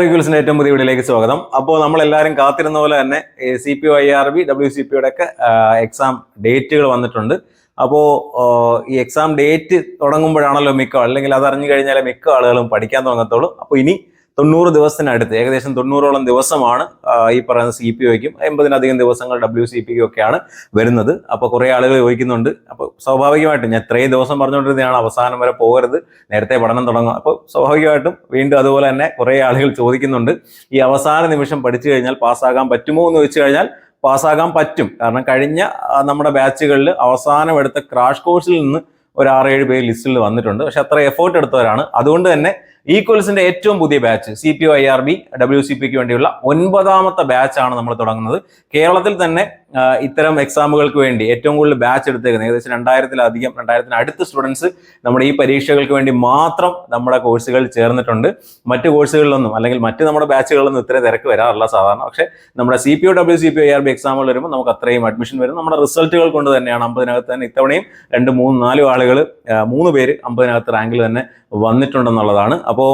റിക്വൽസിന്റെ ഏറ്റവും പുതിയ വീഡിയോയിലേക്ക് സ്വാഗതം. അപ്പോൾ നമ്മൾ എല്ലാവരും കാത്തിരുന്ന പോലെ തന്നെ C P O I R B W C പിയുടെ ഒക്കെ എക്സാം ഡേറ്റുകൾ വന്നിട്ടുണ്ട്. അപ്പോൾ ഈ എക്സാം ഡേറ്റ് തുടങ്ങുമ്പോഴാണല്ലോ മിക്ക അല്ലെങ്കിൽ അത് അറിഞ്ഞു കഴിഞ്ഞാൽ മിക്ക ആളുകളും പഠിക്കാൻ തുടങ്ങത്തുള്ളൂ. അപ്പോൾ ഇനി തൊണ്ണൂറ് ദിവസത്തിനടുത്ത് ഏകദേശം തൊണ്ണൂറോളം ദിവസമാണ് ഈ പറയുന്ന സി പി ഒയ്ക്കും എൺപതിനധികം ദിവസങ്ങൾ ഡബ്ല്യു സി പിക്കും ഒക്കെയാണ് വരുന്നത്. അപ്പോൾ കുറേ ആളുകൾ ചോദിക്കുന്നുണ്ട്. അപ്പോൾ സ്വാഭാവികമായിട്ടും ഞാൻ ഇത്രയും ദിവസം പറഞ്ഞുകൊണ്ടിരുന്നതാണ് അവസാനം വരെ പോകരുത് നേരത്തെ പഠനം തുടങ്ങും അപ്പോൾ സ്വാഭാവികമായിട്ടും വീണ്ടും അതുപോലെ തന്നെ കുറേ ആളുകൾ ചോദിക്കുന്നുണ്ട് ഈ അവസാന നിമിഷം പഠിച്ചു കഴിഞ്ഞാൽ പാസ്സാകാൻ പറ്റുമോ എന്ന് ചോദിച്ചു കഴിഞ്ഞാൽ പാസ്സാകാൻ പറ്റും. കാരണം കഴിഞ്ഞ നമ്മുടെ ബാച്ചുകളിൽ അവസാനം എടുത്ത ക്രാഷ് കോഴ്സിൽ നിന്ന് ഒരു ആറേഴ് പേര് ലിസ്റ്റിൽ വന്നിട്ടുണ്ട്. പക്ഷെ അത്ര എഫേർട്ട് എടുത്തവരാണ്. അതുകൊണ്ട് തന്നെ ഈക്വൽസിന്റെ ഏറ്റവും പുതിയ batch C P O I R B W C പിക്ക് വേണ്ടിയുള്ള ഒൻപതാമത്തെ ബാച്ചാണ് നമ്മൾ തുടങ്ങുന്നത്. കേരളത്തിൽ തന്നെ ഇത്തരം എക്സാമുകൾക്ക് വേണ്ടി ഏറ്റവും കൂടുതൽ ബാച്ച് എടുത്തേക്കുന്നത് ഏകദേശം രണ്ടായിരത്തിലധികം രണ്ടായിരത്തിന് അടുത്ത സ്റ്റുഡൻസ് നമ്മുടെ ഈ പരീക്ഷകൾക്ക് വേണ്ടി മാത്രം നമ്മുടെ കോഴ്സുകൾ ചേർന്നിട്ടുണ്ട്. മറ്റ് കോഴ്സുകളിലൊന്നും അല്ലെങ്കിൽ മറ്റ് നമ്മുടെ ബാച്ചുകളിലൊന്നും ഇത്രയും തിരക്ക് വരാറില്ല സാധാരണ. പക്ഷെ നമ്മുടെ C P O W C P I R B എക്സാമുകൾ വരുമ്പോൾ നമുക്ക് അത്രയും അഡ്മിഷൻ വരും. നമ്മുടെ റിസൾട്ടുകൾ കൊണ്ട് തന്നെയാണ് അമ്പതിനകത്ത് തന്നെ ഇത്തവണയും രണ്ട് മൂന്ന് നാലും ആളുകൾ മൂന്ന് പേര് അമ്പതിനകത്ത് റാങ്കിൽ തന്നെ വന്നിട്ടുണ്ടെന്നുള്ളതാണ്. അപ്പോൾ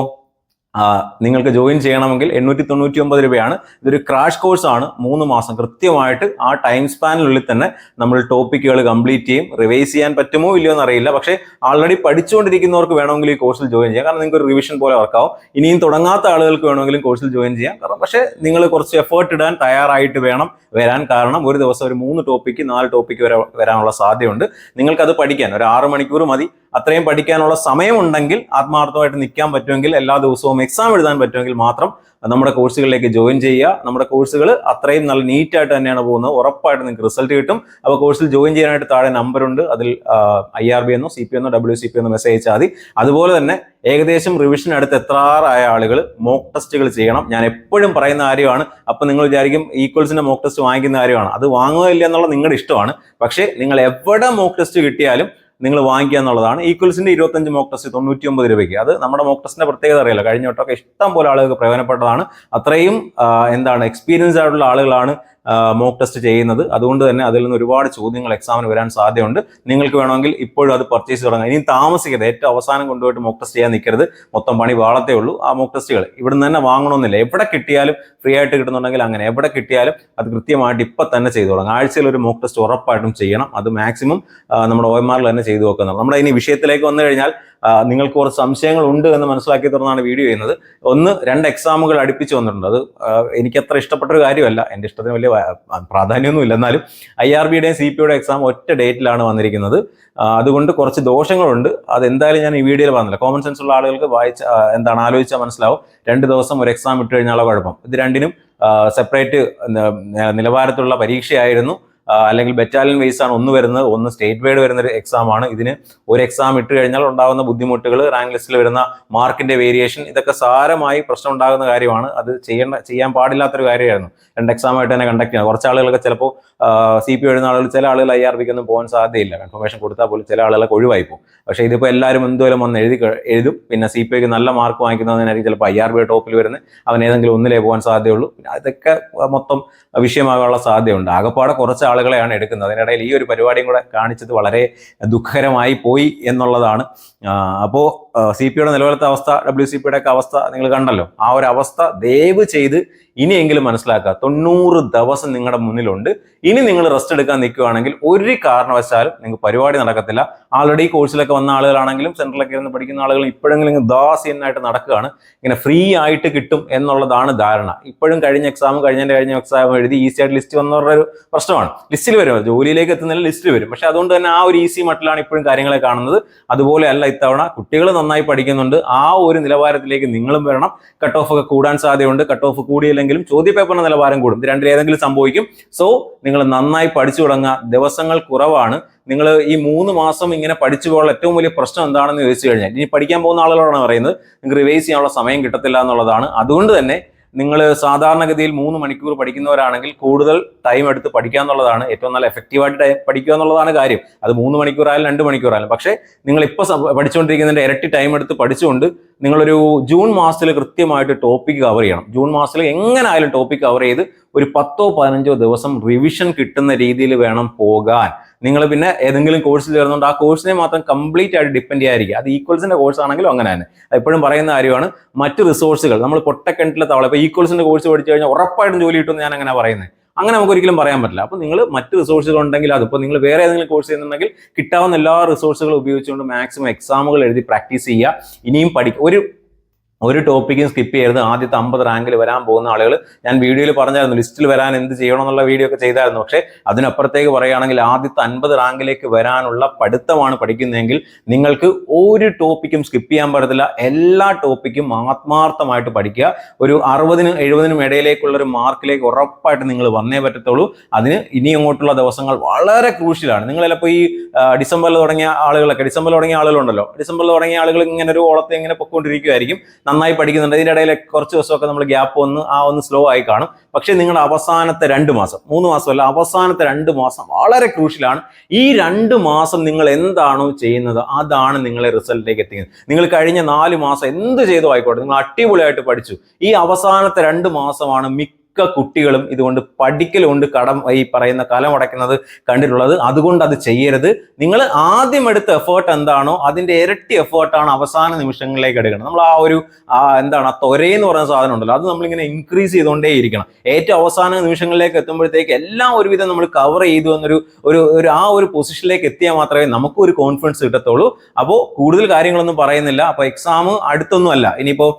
നിങ്ങൾക്ക് ജോയിൻ ചെയ്യണമെങ്കിൽ എണ്ണൂറ്റി തൊണ്ണൂറ്റി ഒമ്പത് രൂപയാണ്. ഇതൊരു ക്രാഷ് കോഴ്സാണ് മൂന്ന് മാസം കൃത്യമായിട്ട് ആ ടൈം സ്പാനിനുള്ളിൽ തന്നെ നമ്മൾ ടോപ്പിക്കുകൾ കംപ്ലീറ്റ് ചെയ്യും. റിവൈസ് ചെയ്യാൻ പറ്റുമോ ഇല്ലയോ എന്നറിയില്ല പക്ഷേ ആൾറെഡി പഠിച്ചുകൊണ്ടിരിക്കുന്നവർക്ക് വേണമെങ്കിൽ ഈ കോഴ്സിൽ ജോയിൻ ചെയ്യാം. കാരണം നിങ്ങൾക്ക് ഒരു റിവിഷൻ പോലെ വർക്കാവും ഇനിയും തുടങ്ങാത്ത ആളുകൾക്ക് വേണമെങ്കിലും കോഴ്സിൽ ജോയിൻ ചെയ്യാം. കാരണം പക്ഷേ നിങ്ങൾ കുറച്ച് എഫേർട്ട് ഇടാൻ തയ്യാറായിട്ട് വേണം വരാൻ കാരണം ഒരു ദിവസം ഒരു മൂന്ന് ടോപ്പിക്ക് നാല് ടോപ്പിക്ക് വരെ വരാനുള്ള സാധ്യതയുണ്ട്. നിങ്ങൾക്കത് പഠിക്കാൻ ഒരു ആറ് മണിക്കൂർ മതി. അത്രയും പഠിക്കാനുള്ള സമയമുണ്ടെങ്കിൽ ആത്മാർത്ഥമായിട്ട് നിൽക്കാൻ പറ്റുമെങ്കിൽ എല്ലാ ദിവസവും എക്സാം എഴുതാൻ പറ്റുമെങ്കിൽ മാത്രം നമ്മുടെ കോഴ്സുകളിലേക്ക് ജോയിൻ ചെയ്യുക. നമ്മുടെ കോഴ്സുകൾ അത്രയും നല്ല നീറ്റായിട്ട് തന്നെയാണ് പോകുന്നത്. ഉറപ്പായിട്ട് നിങ്ങൾക്ക് റിസൾട്ട് കിട്ടും. അപ്പോൾ കോഴ്സിൽ ജോയിൻ ചെയ്യാനായിട്ട് താഴെ നമ്പറുണ്ട് അതിൽ ഐ ആർ ബി എന്നോ സി പി എന്നോ ഡബ്ല്യു സി പി എന്നോ മെസ്സേജ് അയച്ചാൽ മതി. അതുപോലെ തന്നെ ഏകദേശം റിവിഷൻ അടുത്ത് എത്രാറായ ആളുകൾ മോക്ക് ടെസ്റ്റുകൾ ചെയ്യണം. ഞാൻ എപ്പോഴും പറയുന്ന കാര്യമാണ്. അപ്പം നിങ്ങൾ വിചാരിക്കും ഈക്വൽസിന്റെ മോക്ക് ടെസ്റ്റ് വാങ്ങിക്കുന്ന കാര്യമാണ്. അത് വാങ്ങുക ഇല്ല എന്നുള്ള നിങ്ങളുടെ ഇഷ്ടമാണ്. പക്ഷേ നിങ്ങൾ എവിടെ മോക്ക് ടെസ്റ്റ് കിട്ടിയാലും നിങ്ങൾ വാങ്ങിക്കുക എന്നുള്ളതാണ്. ഈക്വൽസിന്റെ ഇരുപത്തഞ്ച് മോക്ക് ടെസ്റ്റ് തൊണ്ണൂറ്റി ഒമ്പത് രൂപയ്ക്ക്. അത് നമ്മുടെ മോക്ക് ടെസ്റ്റിന്റെ പ്രത്യേകത അറിയില്ല. കഴിഞ്ഞ വട്ടമൊക്കെ ഇഷ്ടം പോലെ ആളുകൾക്ക് പ്രയോജനപ്പെട്ടതാണ്. അത്രയും എന്താണ് എക്സ്പീരിയൻസ് ആയിട്ടുള്ള ആളുകളാണ് മോക്ക് ടെസ്റ്റ് ചെയ്യുന്നത്. അതുകൊണ്ട് തന്നെ അതിൽ നിന്ന് ഒരുപാട് ചോദ്യങ്ങൾ എക്സാമിന് വരാൻ സാധ്യതയുണ്ട്. നിങ്ങൾക്ക് വേണമെങ്കിൽ ഇപ്പോഴും അത് പർച്ചേസ് തുടങ്ങാം. ഇനിയും താമസിക്കരുത്. ഏറ്റവും അവസാനം കൊണ്ടുപോയിട്ട് മോക്ക് ടെസ്റ്റ് ചെയ്യാൻ നിൽക്കരുത്. മൊത്തം പണി വാളത്തേ ഉള്ളൂ. ആ മോക്ക് ടെസ്റ്റുകൾ ഇവിടുന്ന് തന്നെ വാങ്ങണമെന്നില്ല. എവിടെ കിട്ടിയാലും ഫ്രീ ആയിട്ട് കിട്ടുന്നുണ്ടെങ്കിൽ അങ്ങനെ. എവിടെ കിട്ടിയാലും അത് കൃത്യമായിട്ട് ഇപ്പം തന്നെ ചെയ്തു തുടങ്ങാം. ആഴ്ചയിൽ ഒരു മോക്ക് ടെസ്റ്റ് ഉറപ്പായിട്ടും ചെയ്യണം. അത് മാക്സിമം നമ്മുടെ ഒ എം തന്നെ ചെയ്തു വെക്കുന്നത് നമ്മുടെ ഇനി വിഷയത്തിലേക്ക് വന്നു കഴിഞ്ഞാൽ നിങ്ങൾക്ക് കുറച്ച് സംശയങ്ങൾ ഉണ്ട് എന്ന് മനസ്സിലാക്കി തുറന്നാണ് വീഡിയോ ചെയ്യുന്നത്. ഒന്ന് രണ്ട് എക്സാമുകൾ അടുപ്പിച്ച് വന്നിട്ടുണ്ട്. അത് എനിക്കത്ര ഇഷ്ടപ്പെട്ട ഒരു കാര്യമല്ല. എന്റെ ഇഷ്ടത്തിന് വലിയ പ്രാധാന്യമൊന്നുമില്ല. എന്നാലും ഐ ആർ ബിയുടെയും സി പിയുടെ എക്സാം ഒറ്റ ഡേറ്റിലാണ് വന്നിരിക്കുന്നത്. അതുകൊണ്ട് കുറച്ച് ദോഷങ്ങളുണ്ട്. അത് എന്തായാലും ഞാൻ ഈ വീഡിയോയിൽ പറഞ്ഞില്ല. കോമൺ സെൻസ് ഉള്ള ആളുകൾക്ക് വായിച്ച എന്താണ് ആലോചിച്ചാൽ മനസ്സിലാവും. രണ്ട് ദിവസം ഒരു എക്സാം ഇട്ട് കഴിഞ്ഞാലുള്ള കുഴപ്പം. ഇത് രണ്ടിനും സെപ്പറേറ്റ് നിലവാരത്തിലുള്ള പരീക്ഷയായിരുന്നു. അല്ലെങ്കിൽ ബറ്റാലിയൻ ബേസ് ആണ് ഒന്ന് വരുന്നത് ഒന്ന് സ്റ്റേറ്റ് വൈഡ് വരുന്ന ഒരു എക്സാം ആണ്. ഇതിന് ഒരു എക്സാം ഇട്ട് കഴിഞ്ഞാൽ ഉണ്ടാകുന്ന ബുദ്ധിമുട്ടുകൾ റാങ്ക് ലിസ്റ്റിൽ വരുന്ന മാർക്കിന്റെ വേരിയേഷൻ ഇതൊക്കെ സാരമായി പ്രശ്നം ഉണ്ടാകുന്ന കാര്യമാണ്. അത് ചെയ്യേണ്ട ചെയ്യാൻ പാടില്ലാത്തൊരു കാര്യമായിരുന്നു. രണ്ട് എക്സാം ആയിട്ട് തന്നെ കണ്ടക്ട് ചെയ്യണം. കുറച്ച് ആളുകളൊക്കെ ചിലപ്പോൾ സി പി എഴുതുന്ന ആളുകൾ ചില ആളുകൾ ഐ ആർ പിക്കൊന്നും പോകാൻ സാധ്യതയില്ല. കൺഫർമേഷൻ കൊടുത്താൽ പോലും ചില ആളുകളൊക്കെ ഒഴിവായി പോകും പക്ഷേ ഇതിപ്പോൾ എല്ലാവരും എന്തുവരും ഒന്ന് എഴുതി എഴുതും. പിന്നെ സി പി ഐക്ക് നല്ല മാർക്ക് വാങ്ങിക്കുന്നതിനായിരിക്കും ചിലപ്പോൾ ഐ ആർ ബി ടോപ്പിൽ വരുന്നത്. അവൻ ഏതെങ്കിലും ഒന്നിലേ പോകാൻ സാധ്യതയുള്ളൂ. അതൊക്കെ മൊത്തം വിഷയമാകാനുള്ള സാധ്യതയുണ്ട്. ആകെപ്പാടെ കുറച്ച് ആളുകളെയാണ് എടുക്കുന്നത്. അതിനിടയിൽ ഈ ഒരു പരിപാടിയും കൂടെ കാണിച്ചത് വളരെ ദുഃഖകരമായി പോയി എന്നുള്ളതാണ്. അപ്പോൾ സി പിയുടെ നിലവിലത്തെ അവസ്ഥ ഡബ്ല്യു സി പിയുടെ ഒക്കെ അവസ്ഥ നിങ്ങൾ കണ്ടല്ലോ. ആ ഒരു അവസ്ഥ ദയവ് ചെയ്ത് ഇനിയെങ്കിലും മനസ്സിലാക്കുക. തൊണ്ണൂറ് ദിവസം നിങ്ങളുടെ മുന്നിലുണ്ട്. ഇനി നിങ്ങൾ റെസ്റ്റ് എടുക്കാൻ നിൽക്കുകയാണെങ്കിൽ ഒരു കാരണവശാലും നിങ്ങൾക്ക് പരിപാടി നടക്കത്തില്ല. ആൾറെഡി കോഴ്സിലൊക്കെ വന്ന ആളുകളാണെങ്കിലും സെൻട്രലൊക്കെ ഇരുന്ന് പഠിക്കുന്ന ആളുകൾ ഇപ്പോഴെങ്കിലും ദാസീനായിട്ട് നടക്കുകയാണ്. ഇങ്ങനെ ഫ്രീ ആയിട്ട് കിട്ടും എന്നുള്ളതാണ് ധാരണ. ഇപ്പോഴും കഴിഞ്ഞ എക്സാം കഴിഞ്ഞതിന്റെ കഴിഞ്ഞ എക്സാം എഴുതി ഈസി ആയിട്ട് ലിസ്റ്റ് വന്നവരുടെ ഒരു പ്രശ്നമാണ്. ലിസ്റ്റിൽ വരും. ജോലിയിലേക്ക് എത്തുന്നതിൽ ലിസ്റ്റിൽ വരും. പക്ഷെ അതുകൊണ്ട് തന്നെ ആ ഒരു ഈസി മട്ടിലാണ് ഇപ്പോഴും കാര്യങ്ങളെ കാണുന്നത്. അതുപോലെ അല്ല ഇത്തവണ കുട്ടികൾ നന്നായി പഠിക്കുന്നുണ്ട്. ആ ഒരു നിലവാരത്തിലേക്ക് നിങ്ങളും വരണം. കട്ട് ഓഫ് ഒക്കെ കൂടാൻ സാധ്യതയുണ്ട്. കട്ട് ഓഫ് കൂടിയില്ലെങ്കിലും ചോദ്യപേപ്പറിന്റെ നിലവാരം കൂടും. ഇത് രണ്ടിലേതെങ്കിലും സംഭവിക്കും. സോ നിങ്ങൾ നന്നായി പഠിച്ചു തുടങ്ങുക. ദിവസങ്ങൾ കുറവാണ്. നിങ്ങൾ ഈ മൂന്ന് മാസം ഇങ്ങനെ പഠിച്ചു പോകാനുള്ള ഏറ്റവും വലിയ പ്രശ്നം എന്താണെന്ന് ചോദിച്ചു കഴിഞ്ഞാൽ ഇനി പഠിക്കാൻ പോകുന്ന ആളുകളാണ് പറയുന്നത് നിങ്ങൾക്ക് റിവൈസ് ചെയ്യാനുള്ള സമയം കിട്ടത്തില്ല എന്നുള്ളതാണ്. അതുകൊണ്ട് തന്നെ നിങ്ങൾ സാധാരണഗതിയിൽ മൂന്ന് മണിക്കൂർ പഠിക്കുന്നവരാണെങ്കിൽ കൂടുതൽ ടൈം എടുത്ത് പഠിക്കുക എന്നുള്ളതാണ് ഏറ്റവും നല്ല എഫക്റ്റീവായിട്ട് പഠിക്കുക എന്നുള്ളതാണ് കാര്യം. അത് മൂന്ന് മണിക്കൂറായാലും രണ്ട് മണിക്കൂറായാലും പക്ഷേ നിങ്ങൾ ഇപ്പോൾ പഠിച്ചുകൊണ്ടിരിക്കുന്നതിന്റെ ഇരട്ടി ടൈം എടുത്ത് പഠിച്ചുകൊണ്ട് നിങ്ങളൊരു ജൂൺ മാസത്തിൽ കൃത്യമായിട്ട് ടോപ്പിക് കവർ ചെയ്യണം. ജൂൺ മാസത്തിൽ എങ്ങനെ ആയാലും ടോപ്പിക് കവർ ചെയ്ത് ഒരു പത്തോ പതിനഞ്ചോ ദിവസം റിവിഷൻ കിട്ടുന്ന രീതിയിൽ വേണം പോകാൻ. നിങ്ങൾ പിന്നെ ഏതെങ്കിലും കോഴ്സിൽ ചേർന്നുകൊണ്ട് ആ കോഴ്സിനെ മാത്രം കംപ്ലീറ്റ് ആയിട്ട് ഡിപ്പെൻഡ് ചെയ്യാതിരിക്കുക. അത് ഈക്വൽസിന്റെ കോഴ്സ് ആണെങ്കിലും അങ്ങനെ തന്നെ. എപ്പോഴും പറയുന്ന കാര്യമാണ് മറ്റ് റിസോഴ്സുകൾ നമ്മൾ പൊട്ടക്കിണറ്റിലെ തവള ഇപ്പോൾ ഈക്വൽസിന്റെ കോഴ്സ് പഠിച്ചു കഴിഞ്ഞാൽ ഉറപ്പായിട്ടും ജോലി കിട്ടുമെന്ന് ഞാൻ അങ്ങനെ പറയുന്നത് അങ്ങനെ നമുക്ക് ഒരിക്കലും പറയാൻ പറ്റില്ല. അപ്പോൾ നിങ്ങൾ മറ്റ് റിസോഴ്സുകൾ ഉണ്ടെങ്കിൽ അതിപ്പോൾ നിങ്ങൾ വേറെ ഏതെങ്കിലും കോഴ്സ് ചെയ്യുന്നുണ്ടെങ്കിൽ കിട്ടാവുന്ന എല്ലാ റിസോഴ്സുകളും ഉപയോഗിച്ചുകൊണ്ട് മാക്സിമം എക്സാമുകൾ എഴുതി പ്രാക്ടീസ് ചെയ്യുക. ഇനിയും പഠിക്കുക ഒരു ഒരു ടോപ്പിക്കും സ്കിപ്പ് ചെയ്യരുത്. ആദ്യത്തെ അമ്പത് റാങ്കിൽ വരാൻ പോകുന്ന ആളുകൾ ഞാൻ വീഡിയോയിൽ പറഞ്ഞായിരുന്നു ലിസ്റ്റിൽ വരാൻ എന്ത് ചെയ്യണം എന്നുള്ള വീഡിയോ ഒക്കെ ചെയ്തായിരുന്നു. പക്ഷേ അതിനപ്പുറത്തേക്ക് പറയുകയാണെങ്കിൽ ആദ്യത്തെ അൻപത് റാങ്കിലേക്ക് വരാനുള്ള പഠിത്തമാണ് പഠിക്കുന്നതെങ്കിൽ നിങ്ങൾക്ക് ഒരു ടോപ്പിക്കും സ്കിപ്പ് ചെയ്യാൻ പറ്റത്തില്ല. എല്ലാ ടോപ്പിക്കും ആത്മാർത്ഥമായിട്ട് പഠിക്കുക. ഒരു അറുപതിനും എഴുപതിനും ഇടയിലേക്കുള്ള ഒരു മാർക്കിലേക്ക് ഉറപ്പായിട്ട് നിങ്ങൾ വന്നേ പറ്റത്തുള്ളൂ. അതിന് ഇനി അങ്ങോട്ടുള്ള ദിവസങ്ങൾ വളരെ ക്രൂഷ്യലാണ്. നിങ്ങൾ ചിലപ്പോൾ ഈ ഡിസംബറിൽ തുടങ്ങിയ ആളുകളൊക്കെ ഡിസംബറിൽ തുടങ്ങിയ ആളുകളുണ്ടല്ലോ. ഡിസംബറിൽ തുടങ്ങിയ ആളുകൾ ഇങ്ങനെ ഒരു ഓളത്തെ ഇങ്ങനെ പൊക്കോണ്ടിരിക്കുമായിരിക്കും നന്നായി പഠിക്കുന്നുണ്ട്. ഇതിന്റെ ഇടയിൽ കുറച്ച് ദിവസമൊക്കെ നമ്മൾ ഗ്യാപ്പ് വന്ന് ആ ഒന്ന് സ്ലോ ആയി കാണും. പക്ഷേ നിങ്ങളുടെ അവസാനത്തെ രണ്ട് മാസം മൂന്ന് മാസമല്ല അവസാനത്തെ രണ്ട് മാസം വളരെ ക്രൂഷ്യലാണ് ഈ രണ്ട് മാസം നിങ്ങൾ എന്താണോ ചെയ്യുന്നത് അതാണ് നിങ്ങളെ റിസൾട്ടിലേക്ക് എത്തിക്കുന്നത്. നിങ്ങൾ കഴിഞ്ഞ നാല് മാസം എന്ത് ചെയ്തു ആയിക്കോട്ടെ നിങ്ങൾ അടിപൊളിയായിട്ട് പഠിച്ചു. ഈ അവസാനത്തെ രണ്ട് മാസമാണ് മിക്ക കുട്ടികളും ഇതുകൊണ്ട് പഠിക്കലുകൊണ്ട് കടം ഈ പറയുന്ന കലം അടയ്ക്കുന്നത് കണ്ടിട്ടുള്ളത്. അതുകൊണ്ട് അത് ചെയ്യരുത്. നിങ്ങൾ ആദ്യം എടുത്ത എഫേർട്ട് എന്താണോ അതിന്റെ ഇരട്ടി എഫേർട്ടാണ് അവസാന നിമിഷങ്ങളിലേക്ക് എടുക്കണം. നമ്മൾ ആ ഒരു എന്താണ് ആ തൊരയെന്ന് പറയുന്ന സാധനം ഉണ്ടല്ലോ അത് നമ്മളിങ്ങനെ ഇൻക്രീസ് ചെയ്തുകൊണ്ടേ ഇരിക്കണം. ഏറ്റവും അവസാന നിമിഷങ്ങളിലേക്ക് എത്തുമ്പോഴത്തേക്ക് എല്ലാം ഒരുവിധം നമ്മൾ കവർ ചെയ്തു എന്നൊരു ഒരു ഒരു ആ ഒരു പൊസിഷനിലേക്ക് എത്തിയാൽ മാത്രമേ നമുക്ക് ഒരു കോൺഫിഡൻസ് കിട്ടത്തുള്ളൂ. അപ്പോൾ കൂടുതൽ കാര്യങ്ങളൊന്നും പറയുന്നില്ല. അപ്പോൾ എക്സാം അടുത്തൊന്നും അല്ല ഇനിയിപ്പോൾ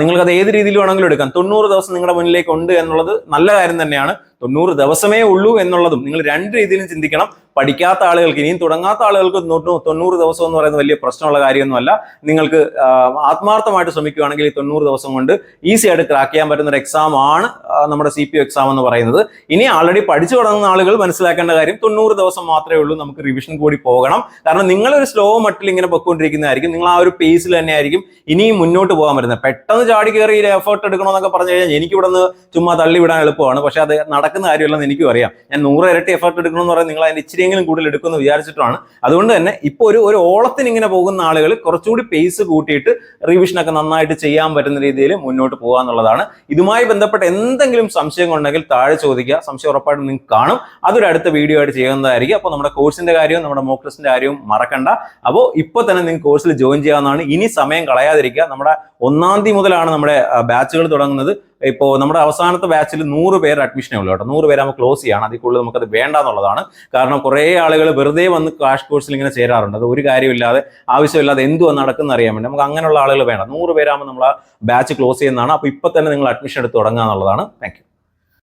നിങ്ങൾക്ക് അത് ഏത് രീതിയിൽ വേണമെങ്കിലും എടുക്കാം. തൊണ്ണൂറ് ദിവസം നിങ്ങളുടെ മുന്നിലേക്ക് ഉണ്ട് എന്നുള്ളത് നല്ല കാര്യം തന്നെയാണ്. തൊണ്ണൂറ് ദിവസമേ ഉള്ളൂ എന്നുള്ളതും നിങ്ങൾ രണ്ട് രീതിയിലും ചിന്തിക്കണം. പഠിക്കാത്ത ആളുകൾക്ക് ഇനിയും തുടങ്ങാത്ത ആളുകൾക്ക് തൊണ്ണൂ- തൊണ്ണൂറ് ദിവസം എന്ന് പറയുന്നത് വലിയ പ്രശ്നമുള്ള കാര്യമൊന്നുമല്ല. നിങ്ങൾക്ക് ആത്മാർത്ഥമായിട്ട് ശ്രമിക്കുകയാണെങ്കിൽ ഈ തൊണ്ണൂറ് ദിവസം കൊണ്ട് ഈസി ആയിട്ട് ക്രാക്ക് ചെയ്യാൻ പറ്റുന്ന ഒരു എക്സാം ആണ് നമ്മുടെ സി പി എക്സാം എന്ന് പറയുന്നത്. ഇനി ആൾറെഡി പഠിച്ചു തുടങ്ങുന്ന ആളുകൾ മനസ്സിലാക്കേണ്ട കാര്യം തൊണ്ണൂറ് ദിവസം മാത്രമേ ഉള്ളൂ നമുക്ക് റിവിഷൻ കൂടി പോകണം. കാരണം നിങ്ങളൊരു സ്ലോ മട്ടിൽ ഇങ്ങനെ പൊയ്ക്കൊണ്ടിരിക്കുന്നതായിരിക്കും. നിങ്ങൾ ആ ഒരു പേസിൽ തന്നെ ആയിരിക്കും ഇനിയും മുന്നോട്ട് പോകാൻ പറ്റുന്നത്. പെട്ടെന്ന് ചാടി കയറി എഫേർട്ട് എടുക്കണമെന്നൊക്കെ പറഞ്ഞു കഴിഞ്ഞാൽ എനിക്ക് ഇവിടെ നിന്ന് ചുമ്മാ തള്ളി വിടാൻ എളുപ്പമാണ്. പക്ഷെ അത് നടക്കുന്ന കാര്യമല്ലെന്ന് എനിക്കും അറിയാം. ഞാൻ നൂറ് ഇരട്ടി എഫേർട്ട് എടുക്കണമെന്ന് പറയാൻ നിങ്ങൾ അതിന്റെ ഇച്ചിരിയെങ്കിലും കൂടുതൽ എടുക്കുമെന്ന് വിചാരിച്ചിട്ടാണ് അതുകൊണ്ട് തന്നെ ഇപ്പോൾ ഒരു ഒരു ഓളത്തിന് ഇങ്ങനെ പോകുന്ന ആളുകൾ കുറച്ചുകൂടി പേസ് കൂട്ടിയിട്ട് റിവിഷനൊക്കെ നന്നായിട്ട് ചെയ്യാൻ പറ്റുന്ന രീതിയിൽ മുന്നോട്ട് പോകുക എന്നുള്ളതാണ്. ഇതുമായി ബന്ധപ്പെട്ട എന്തെങ്കിലും സംശയം ഉണ്ടെങ്കിൽ താഴെ ചോദിക്കുക. സംശയം ഉറപ്പായിട്ടും നിങ്ങൾക്ക് കാണും. അതൊരു അടുത്ത വീഡിയോ ആയിട്ട് ചെയ്യുന്നതായിരിക്കും. അപ്പോൾ നമ്മുടെ കോഴ്സിന്റെ കാര്യവും നമ്മുടെ മോക്ക് കാര്യവും മറക്കണ്ട. അപ്പോൾ ഇപ്പോൾ തന്നെ നിങ്ങൾക്ക് കോഴ്സിൽ ജോയിൻ ചെയ്യാവുന്നതാണ്. ഇനി സമയം കളയാതിരിക്കുക. നമ്മുടെ ഒന്നാം തീയതി മുതലാണ് നമ്മുടെ ബാച്ചുകൾ തുടങ്ങുന്നത്. ഇപ്പോൾ നമ്മുടെ അവസാനത്തെ ബാച്ചിൽ നൂറ് പേര് അഡ്മിഷനേ ഉള്ളൂ കേട്ടോ. നൂറ് പേര് ക്ലോസ് ചെയ്യാണ്. അതിൽ കൂടുതൽ നമുക്കത് വേണ്ട എന്നുള്ളതാണ് കാരണം കുറേ ആളുകൾ വെറുതെ വന്ന് ക്രാഷ് കോഴ്സിൽ ഇങ്ങനെ ചേരാറുണ്ട്. അത് ഒരു കാര്യമില്ലാതെ ആവശ്യമില്ലാതെ എന്തുവാ നടക്കുന്ന അറിയാൻ വേണ്ടി. നമുക്ക് അങ്ങനെയുള്ള ആളുകൾ വേണ്ട. നൂറ് പേരാകുമ്പോൾ നമ്മൾ ആ ബാച്ച് ക്ലോസ് ചെയ്യുന്നതാണ്. അപ്പോൾ ഇപ്പോൾ തന്നെ നിങ്ങൾ അഡ്മിഷൻ എടുത്ത് തുടങ്ങുക എന്നുള്ളതാണ്. താങ്ക്